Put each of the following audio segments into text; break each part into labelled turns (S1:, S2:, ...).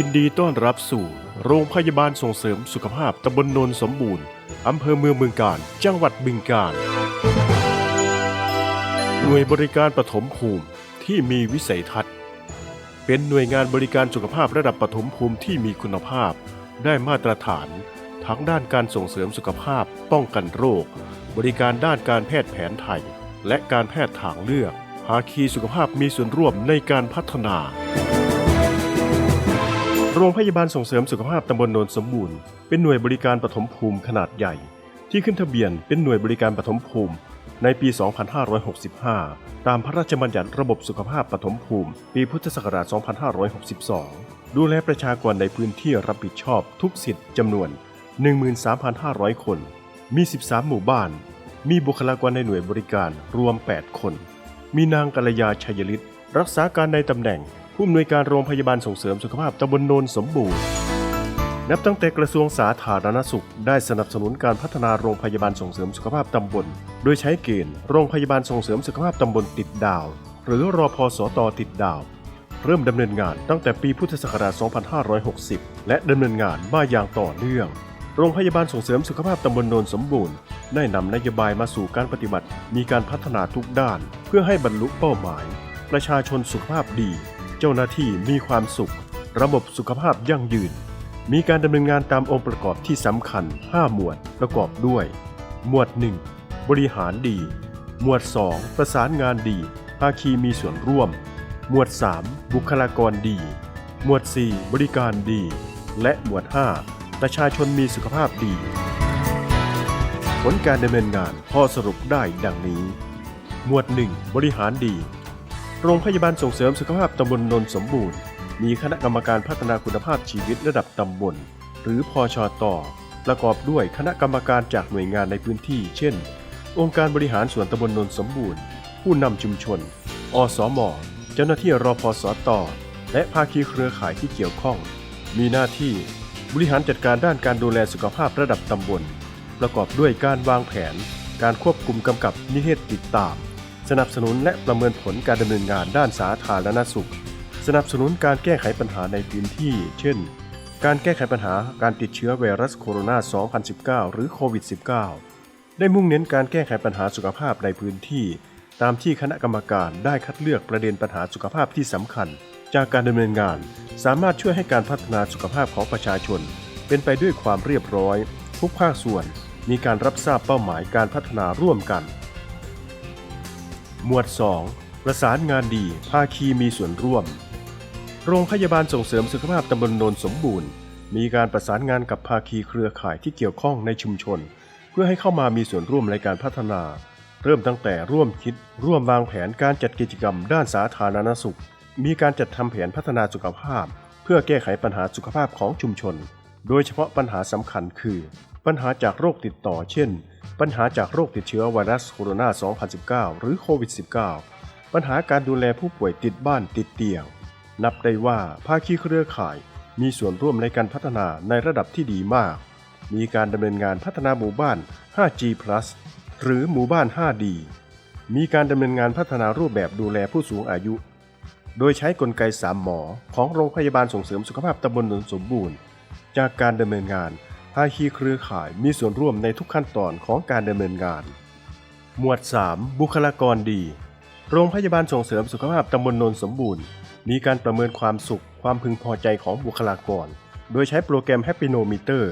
S1: ยินดีต้อนรับสู่ โรงพยาบาลส่งเสริมสุขภาพตำบลนนสมบูรณ์ อำเภอเมืองบึงกาฬจังหวัดบึงกาฬหน่วยบริการปฐมภูมิที่มีวิสัยทัศน์ เป็นหน่วยงานบริการสุขภาพระดับปฐมภูมิที่มีคุณภาพ ได้มาตรฐาน ทั้งด้านการส่งเสริมสุขภาพ ป้องกันโรค บริการด้านการแพทย์แผนไทย และการแพทย์ทางเลือก ภาคีสุขภาพมีส่วนร่วมในการพัฒนา โรงพยาบาลส่งเสริมสุขภาพตำบลโนนสมบูรณ์ เป็นหน่วยบริการปฐมภูมิขนาดใหญ่ ที่ขึ้นทะเบียนเป็นหน่วยบริการปฐมภูมิ ในปี 2565 ตามพระราชบัญญัติระบบสุขภาพปฐมภูมิ ปีพุทธศักราช 2562 ดูแลประชากรในพื้นที่รับผิดชอบทุกสิทธิ์จำนวน 13,500 คน มี 13 หมู่บ้าน มีบุคลากรในหน่วยบริการรวม 8 คน มีนางกัลยาชัยฤทธิ์รักษาการในตำแหน่ง ผู้อำนวยการโรงพยาบาลส่งเสริมสุขภาพตำบลโนนสมบูรณ์ นับตั้งแต่กระทรวงสาธารณสุข ได้สนับสนุนการพัฒนาโรงพยาบาลส่งเสริมสุขภาพตำบล โดยใช้เกณฑ์โรงพยาบาลส่งเสริมสุขภาพตำบลติดดาว หรือรอพสตติดดาว เริ่มดำเนินงานตั้งแต่ปีพุทธศักราช 2560 และดำเนินงานมาอย่างต่อเนื่อง โรงพยาบาลส่งเสริมสุขภาพตำบลโนนสมบูรณ์ได้นำนโยบายมาสู่การปฏิบัติ มีการพัฒนาทุกด้าน เพื่อให้บรรลุเป้าหมาย ประชาชนสุขภาพดี เจ้าหน้าที่มีความสุข ระบบสุขภาพยั่งยืน มีการดำเนินงานตามองค์ประกอบที่สำคัญ 5 หมวดประกอบด้วย หมวด 1 บริหารดี หมวด 2 ประสานงานดีภาคีมีส่วนร่วม หมวด 3 บุคลากรดี หมวด 4 บริการดี และหมวด 5 ประชาชนมีสุขภาพดี ผลการดำเนินงานพอสรุปได้ดังนี้ หมวด 1 บริหารดี โรงพยาบาลส่งเสริมสุขภาพตำบลนนสมบูรณ์ มีคณะกรรมการพัฒนาคุณภาพชีวิตระดับตำบล หรือพอชอตอประกอบด้วยคณะกรรมการจากหน่วยงานในพื้นที่ เช่น องค์การบริหารส่วนตำบลนนสมบูรณ์ ผู้นำชุมชน อสมเจ้าหน้าที่รอพสตและภาคีเครือข่ายที่เกี่ยวข้อง มีหน้าที่ บริหารจัดการด้านการดูแลสุขภาพระดับตำบล ประกอบด้วยการวางแผน การควบคุมกำกับนิเทศติดตาม สนับสนุนและประเมินผลการดำเนินงานด้านสาธารณสุข สนับสนุนการแก้ไขปัญหาในพื้นที่ เช่น การแก้ไขปัญหาการติดเชื้อไวรัสโคโรนา 2019 หรือโควิด -19 ได้มุ่งเน้นการแก้ไขปัญหาสุขภาพในพื้นที่ ตามที่คณะกรรมการได้คัดเลือกประเด็นปัญหาสุขภาพที่สำคัญ จากการดำเนินงาน สามารถช่วยให้การพัฒนาสุขภาพของประชาชน เป็นไปด้วยความเรียบร้อยทุกภาคส่วนมีการรับทราบเป้าหมายการพัฒนาร่วมกัน หมวด 2 ประสานงานดี ภาคีมีส่วนร่วม โรงพยาบาลส่งเสริมสุขภาพตำบลโนนสมบูรณ์ มีการประสานงานกับภาคีเครือข่ายที่เกี่ยวข้องในชุมชน เพื่อให้เข้ามามีส่วนร่วมในการพัฒนา เริ่มตั้งแต่ร่วมคิด ร่วมวางแผนการจัดกิจกรรมด้านสาธารณสุข มีการจัดทำแผนพัฒนาสุขภาพ เพื่อแก้ไขปัญหาสุขภาพของชุมชน โดยเฉพาะปัญหาสำคัญคือ ปัญหาจากโรคติดต่อ เช่น ปัญหาจากโรคติดเชื้อไวรัสโคโรนา 2019 หรือโควิด -19 ปัญหาการดูแลผู้ป่วยติดบ้านติดเตียง นับได้ว่าภาคีเครือข่ายมีส่วนร่วมในการพัฒนาในระดับที่ดีมาก มีการดำเนินงานพัฒนาหมู่บ้าน 5G+ หรือหมู่บ้าน 5D มีการดำเนินงานพัฒนารูปแบบดูแลผู้สูงอายุ โดยใช้กลไกสามหมอของโรงพยาบาลส่งเสริมสุขภาพตำบลนนสมบูรณ์ จากการดำเนินงาน ภาคีเครือข่ายมีส่วนร่วมในทุกขั้นตอนของการดำเนินงาน หมวด 3 บุคลากรดี โรงพยาบาลส่งเสริมสุขภาพตำบลนนสมบูรณ์ มีการประเมินความสุข ความพึงพอใจของบุคลากร โดยใช้โปรแกรม Happy No Meter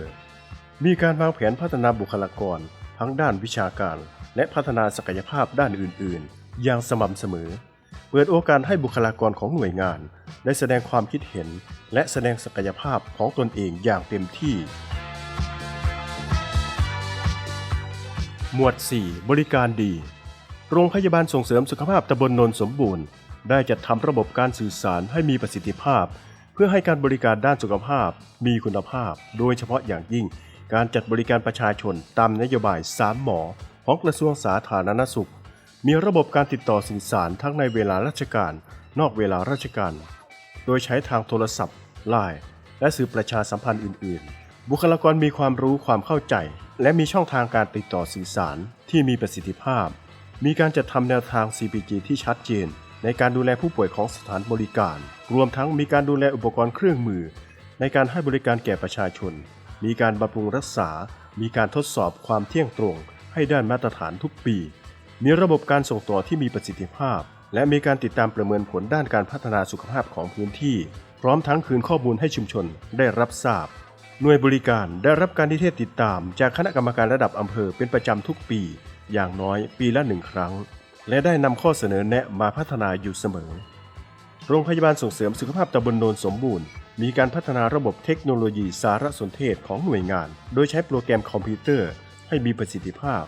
S1: มีการวางแผนพัฒนาบุคลากร ทั้งด้านวิชาการ และพัฒนาศักยภาพด้านอื่น ๆ อย่างสม่ำเสมอ เปิดโอกาสให้บุคลากรของหน่วยงาน ได้แสดงความคิดเห็น และแสดงศักยภาพของตนเองอย่างเต็มที่ หมวด 4 บริการดี โรงพยาบาลส่งเสริมสุขภาพตำบลนนสมบูรณ์ ได้จัดทำระบบการสื่อสารให้มีประสิทธิภาพ เพื่อให้การบริการด้านสุขภาพมีคุณภาพ โดยเฉพาะอย่างยิ่ง การจัดบริการประชาชนตามนโยบาย 3 หมอ ของกระทรวงสาธารณสุข มีระบบการติดต่อสื่อสารทั้งในเวลาราชการ นอกเวลาราชการ โดยใช้ทางโทรศัพท์ไลน์และสื่อประชาสัมพันธ์อื่น ๆ บุคลากรมีความรู้ความเข้าใจ และมีช่องทางการติดต่อสื่อสารที่มีประสิทธิภาพ มีการจัดทำแนวทาง CPG ที่ชัดเจน ในการดูแลผู้ป่วยของสถานบริการ รวมทั้งมีการดูแลอุปกรณ์เครื่องมือ ในการให้บริการแก่ประชาชน มีการบำรุงรักษา มีการทดสอบความเที่ยงตรง ให้ได้มาตรฐานทุกปี มีระบบการส่งต่อที่มีประสิทธิภาพ และมีการติดตามประเมินผลด้านการพัฒนาสุขภาพของพื้นที่ พร้อมทั้งคืนข้อมูลให้ชุมชนได้รับทราบ หน่วยบริการได้รับการนิเทศติดตามจากคณะกรรมการระดับอำเภอเป็นประจำทุกปี อย่างน้อยปีละหนึ่งครั้ง และได้นำข้อเสนอแนะมาพัฒนาอยู่เสมอ โรงพยาบาลส่งเสริมสุขภาพตำบลโนนสมบูรณ์ มีการพัฒนาระบบเทคโนโลยีสารสนเทศของหน่วยงาน โดยใช้โปรแกรมคอมพิวเตอร์ให้มีประสิทธิภาพ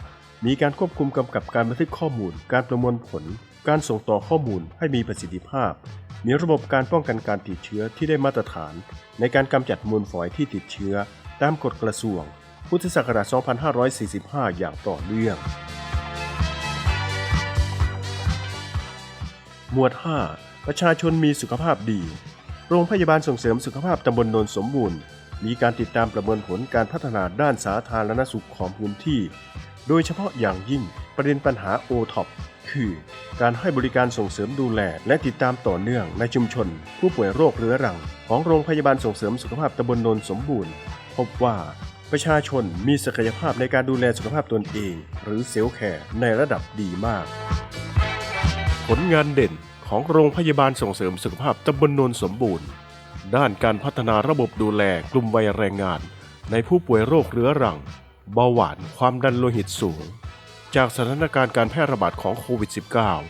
S1: มีการควบคุมกำกับการบันทึกข้อมูล การประมวลผล การส่งต่อข้อมูลให้มีประสิทธิภาพ มีระบบการป้องกันการติดเชื้อที่ได้มาตรฐาน ในการกำจัดมูลฝอยที่ติดเชื้อ ตามกฎกระทรวง พุทธศักราช 2545 อย่างต่อเนื่อง หมวด 5 ประชาชนมีสุขภาพดี โรงพยาบาลส่งเสริมสุขภาพตำบลโนนสมบูรณ์ มีการติดตามประเมินผลการพัฒนาด้านสาธารณสุขของพื้นที่ โดยเฉพาะอย่างยิ่งประเด็นปัญหา o t o p คือ การให้บริการส่งเสริมดูแล และติดตามต่อเนื่องในชุมชน ผู้ป่วยโรคเรื้อรัง ของโรงพยาบาลส่งเสริมสุขภาพตำบลนนสมบูรณ์ พบว่าประชาชนมีศักยภาพในการดูแลสุขภาพตนเอง หรือเซลล์แคร์ในระดับดีมาก ผลงานเด่นของโรงพยาบาลส่งเสริมสุขภาพตำบลนนสมบูรณ์ ด้านการพัฒนาระบบดูแลกลุ่มวัยแรงงาน ในผู้ป่วยโรคเรื้อรัง เบาหวานความดันโลหิตสูง จากสถานการณ์การแพร่ระบาดของโควิด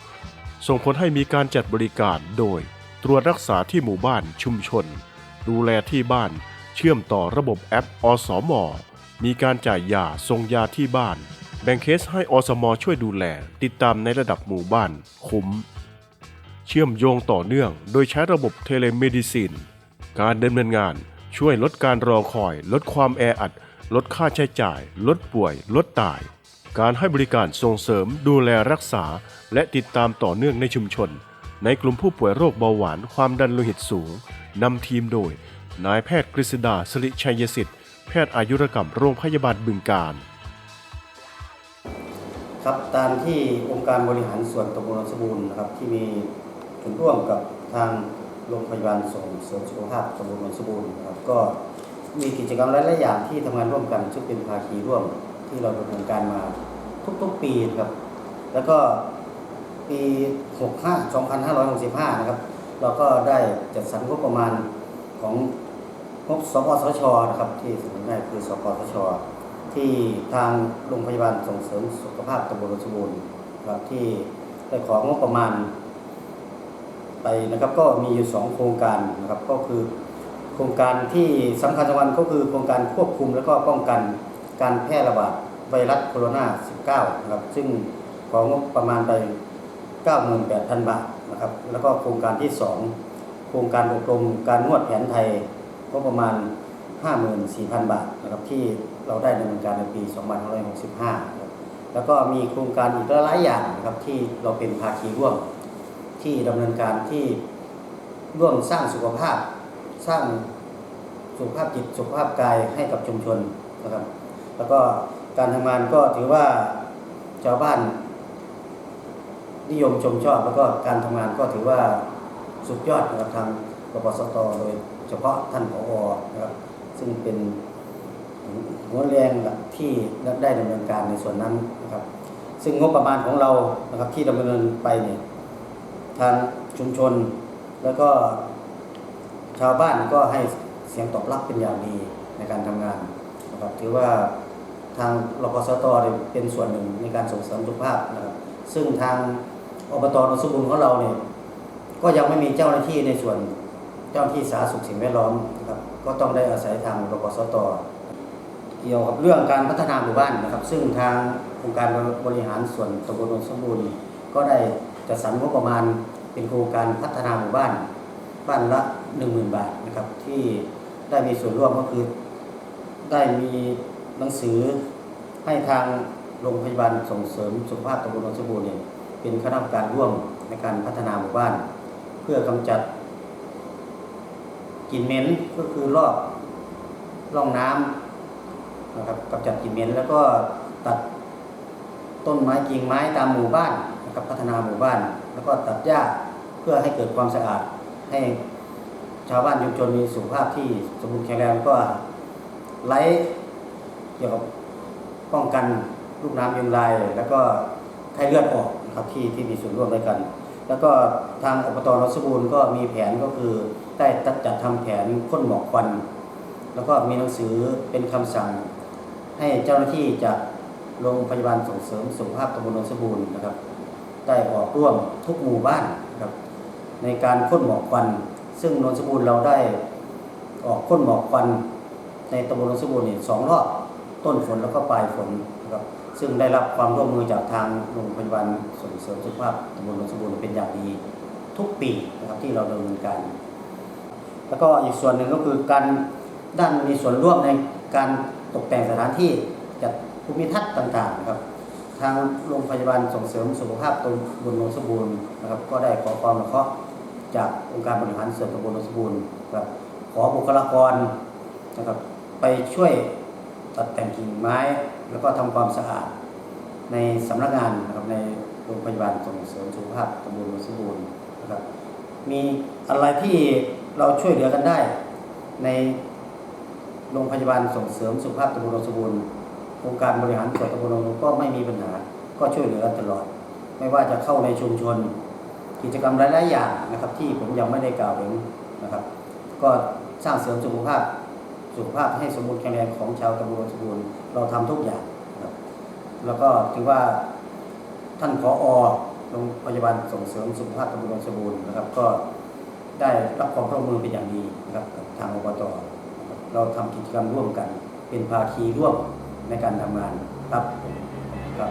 S1: -19 ส่งผลให้มีการจัดบริการโดย ตรวจรักษาที่หมู่บ้านชุมชน ดูแลที่บ้านเชื่อมต่อระบบแอปอสมมีการจ่ายยาส่งยาที่บ้าน แบ่งเคสให้อสมช่วยดูแล ติดตามในระดับหมู่บ้าน คุ้ม เชื่อมโยงต่อเนื่อง โดยใช้ระบบเทเลเมดิซิน การดำเนินงานช่วยลดการรอคอย ลดความแออัด ลดค่าใช้จ่าย ลดป่วย ลดตาย การให้บริการส่งเสริมดูแลรักษา และติดตามต่อเนื่องในชุมชน ในกลุ่มผู้ป่วยโรคเบาหวานความดันโลหิตสูงนำทีมโดย นายแพทย์กฤษดาสริชัยสิทธิ์ แพทย์อายุรกรรมโรงพยาบาลบึงการ
S2: ครับตามที่องค์การบริหารส่วนตำบลสมบูรณ์นะครับที่มีส่วนร่วมกับทางโรงพยาบาลส่งเสริมสุขภาพตำบลสมบูรณ์นะครับก็มีกิจกรรมหลายๆอย่างที่ทำงานร่วมกันซึ่งเป็นภาคีร่วม ที่เราดำเนินการมาทุกๆปีนะครับ แล้วก็ปี 65 2565 นะครับ เราก็ได้จัดสรรงบประมาณของงบสปสชนะครับ ที่สำนักงานคือสปสช ที่ทางโรงพยาบาลส่งเสริมสุขภาพตำบลสมบูรณ์ครับที่ได้ของบประมาณ ไปนะครับก็มีอยู่สองโครงการนะครับก็คือโครงการที่สำคัญสำคัญก็คือโครงการควบคุมและก็ป้องกัน การแพร่ระบาดไวรัสโคโรนา 19 นะครับ ซึ่งของงบประมาณไป 98,000 บาทนะครับ แล้วก็โครงการที่ 2 โครงการอบรมการนวดแผนไทยก็ประมาณ 54,000 บาทนะครับที่เราได้ดำเนินการในปี 2565นะครับแล้วก็มีโครงการอีกหลายอย่างนะครับที่เราเป็นภาคีร่วมที่ดำเนินการที่ร่วมสร้างสุขภาพ สร้างสุขภาพจิตสุขภาพกายให้กับชุมชนนะครับ แล้วก็การทำงานก็ถือว่าชาวบ้าน นิยมชมชอบ แล้วก็การทำงานก็ถือว่าสุดยอดนะครับทางกปสตโดยเฉพาะท่านผอนะครับซึ่งเป็นหัวแรงหลักที่ได้ดำเนินการในส่วนนั้นนะครับ ซึ่งงบประมาณของเรานะครับที่ดำเนินไปเนี่ยทางชุมชนแล้วก็ชาวบ้านก็ให้เสียงตอบรับเป็นอย่างดีในการทำงานนะครับถือว่า ทางรพสตเป็นส่วนหนึ่งในการส่งเสริมสุขภาพนะครับ ซึ่งทางอบตนนสมบูรณ์ของเราเนี่ยก็ยังไม่มีเจ้าหน้าที่ในส่วนเจ้าหน้าที่สาธารณสุขสิ่งแวดล้อมนะครับก็ต้องได้อาศัยทางรพสตเกี่ยวกับเรื่องการพัฒนาหมู่บ้านนะครับ ซึ่งทางองค์การบริหารส่วนตำบลโนนสมบูรณ์ก็ได้จัดสรรงบประมาณเป็นโครงการพัฒนาหมู่บ้านบ้านละ10,000 บาทนะครับที่ได้มีส่วนร่วมก็คือได้มี หนังสือให้ทางโรงพยาบาลส่งเสริมสุขภาพตำบลนนสมบูรณ์เนี่ยเป็นคณะกรรมการร่วมในการพัฒนาหมู่บ้าน เพื่อกำจัดกลิ่นเหม็นก็คือรอบร่องน้ำนะครับกำจัดกลิ่นเหม็น แล้วก็ตัดต้นไม้กิ่งไม้ตามหมู่บ้านนะครับพัฒนาหมู่บ้าน แล้วก็ตัดหญ้าเพื่อให้เกิดความสะอาด ให้ชาวบ้านชุมชนมีสุขภาพที่สมบูรณ์แข็งแรงก็ไล่ เกี่ยวกับป้องกันลูกน้ำยุงลาย แล้วก็ไข้เลือดออกนะครับที่ที่มีส่วนร่วมด้วยกัน แล้วก็ทางอบตนนสบูรณ์ก็มีแผนก็คือได้จัดทำแผนพ่นหมอกควัน แล้วก็มีหนังสือเป็นคำสั่ง ให้เจ้าหน้าที่จากโรงพยาบาลส่งเสริมสุขภาพตำบลนนสบูรณ์นะครับ ได้ออกร่วมทุกหมู่บ้านนะครับในการพ่นหมอกควัน ซึ่งนนสบูรณ์เราได้ออกพ่นหมอกควันในตำบลนนสบูรณ์นี่สองรอบ ต้นฝนแล้วก็ปลายฝนนะครับซึ่งได้รับความร่วมมือจากทางโรงพยาบาลส่งเสริมสุขภาพตำบลนนสบูรณ์เป็นอย่างดีทุกปีนะครับที่เราดำเนินการ แล้วก็อีกส่วนหนึ่งก็คือการด้านมีส่วนร่วมในการตกแต่งสถานที่จัดภูมิทัศน์ต่างๆนะครับทางโรงพยาบาลส่งเสริมสุขภาพตำบลโนนสมบูรณ์นะครับก็ได้ขอความอนุเคราะห์จากองค์การบริหารส่วนตำบลโนนสมบูรณ์นะครับขอบุคลากรนะครับไปช่วย ตัดแต่งกิ่งไม้แล้วก็ทำความสะอาด ในสำนักงานนะครับในโรงพยาบาลส่งเสริมสุขภาพตำบลโนนสมบูรณ์นะครับมีอะไรที่เราช่วยเหลือกันได้ ในโรงพยาบาลส่งเสริมสุขภาพตำบลโนนสมบูรณ์องค์การบริหารส่วนตำบลโนก็ไม่มีปัญหาก็ช่วยเหลือกันตลอด ไม่ว่าจะเข้าในชุมชน กิจกรรมหลายๆอย่างนะครับ ที่ผมยังไม่ได้กล่าวถึงนะครับ ก็สร้างเสริมสุขภาพ สุขภาพให้สมบูรณ์แข็งแรงของชาวตำบลสมบูรณ์เราทำทุกอย่างนะครับแล้วก็ถือว่าท่านผอโรงพยาบาลส่งเสริมสุขภาพตำบลสมบูรณ์นะครับ ก็ได้รับความร่วมมือเป็นอย่างดีนะครับทางอบตเราทำกิจกรรมร่วมกัน เป็นภาคีร่วมในการทำงานครับครับ